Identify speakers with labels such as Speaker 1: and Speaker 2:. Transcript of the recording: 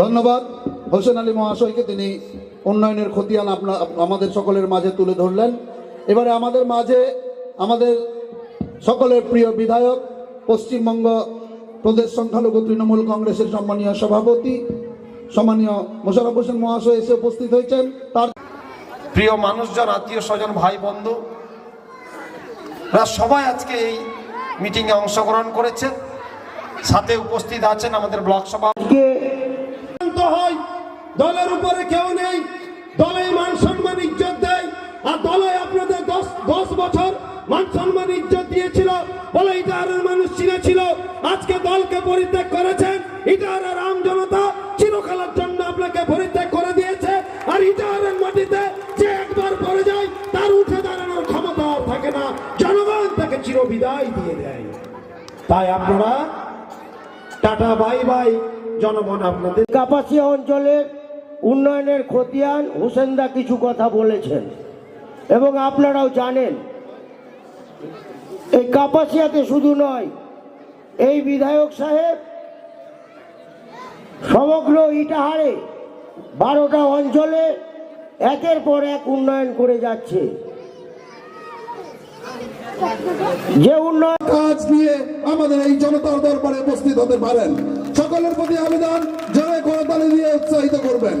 Speaker 1: ধন্যবাদ।
Speaker 2: হোসেন আলী মহাশয়কে তিনি উন্নয়নের খতিয়ান আপনার আমাদের সকলের মাঝে তুলে ধরলেন। এবারে আমাদের মাঝে আমাদের সকলের প্রিয় বিধায়ক, পশ্চিমবঙ্গ প্রদেশ সংখ্যালঘু তৃণমূল কংগ্রেসের সম্মানীয় সভাপতি, সম্মানীয় মোশারফ হোসেন মহাশয় এসে উপস্থিত হয়েছেন। তার
Speaker 3: প্রিয় মানুষজন, আত্মীয় স্বজন, ভাই, বন্ধু এরা সবাই আজকে এই মিটিংয়ে অংশগ্রহণ করেছেন সাথে উপস্থিত আছেন আমাদের ব্লক সভা
Speaker 1: হয় দলের উপরে কেউ নেই, দলে মান সম্মান ইজ্জত দেয়, আর দলে আপনাদের দশ দশ বছর মান সম্মান ইজ্জত দিয়েছিল বলে ইটাহারের মানুষ চিনেছিল। আজকে দলকে পরিত্যাগ করেছেন, ইটাহারের রাম জনতা চিরকালের জন্য আপনাকে পরিত্যাগ করে দিয়েছে আর ইটাহারের মাটিতে যে একবার পড়ে যায় তার উঠে দাঁড়ানোর ক্ষমতা আর থাকে না জনগণ চিরবিদায় দিয়ে দেয়। তাই আপনারা টাটা, বাই বাই, জনগণ আপনাদের।
Speaker 4: কাপাসিয়া অঞ্চলের উন্নয়নের খতিয়ান হোসেনদা কিছু কথা বলেছেন এবং আপনারাও জানেন, এই কাপাসিয়াতে শুধু নয়, এই বিধায়ক সাহেব সমগ্র ইটাহারে বারোটা অঞ্চলে একের পর এক উন্নয়ন করে যাচ্ছে। যে উন্নয়ন
Speaker 2: কাজ নিয়ে আমাদের এই জনতার দরবারে উপস্থিত হতে পারেন। সকলের প্রতি আবেদন জয় করতালি দিয়ে উৎসাহিত করবেন।